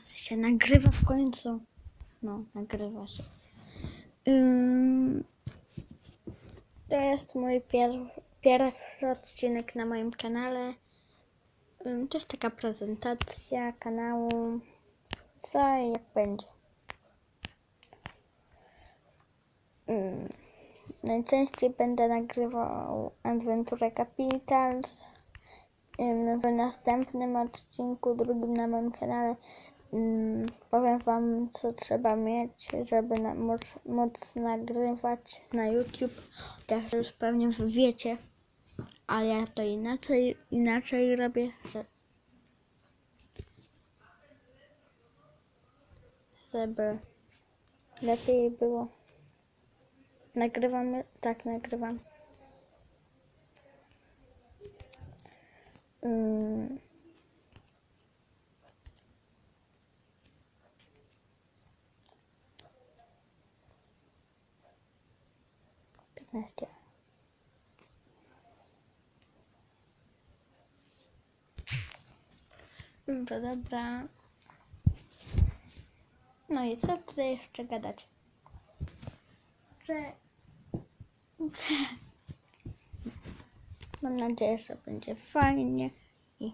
się nagrywa w końcu. No, nagrywa się. To jest mój pier- pierwszy odcinek na moim kanale. To jest taka prezentacja kanału. Co i jak będzie. Najczęściej będę nagrywał Adventure Capitals. W następnym odcinku, drugim na moim kanale, Mm, powiem Wam, co trzeba mieć, żeby na, móc, móc nagrywać na YouTube. Tak, Też już pewnie wiecie, ale ja to inaczej, inaczej robię, że, żeby lepiej było. Nagrywam, tak nagrywam. Mm. 15. No to dobra. No i co tutaj jeszcze gadać? Że... Mam nadzieję, że będzie fajnie i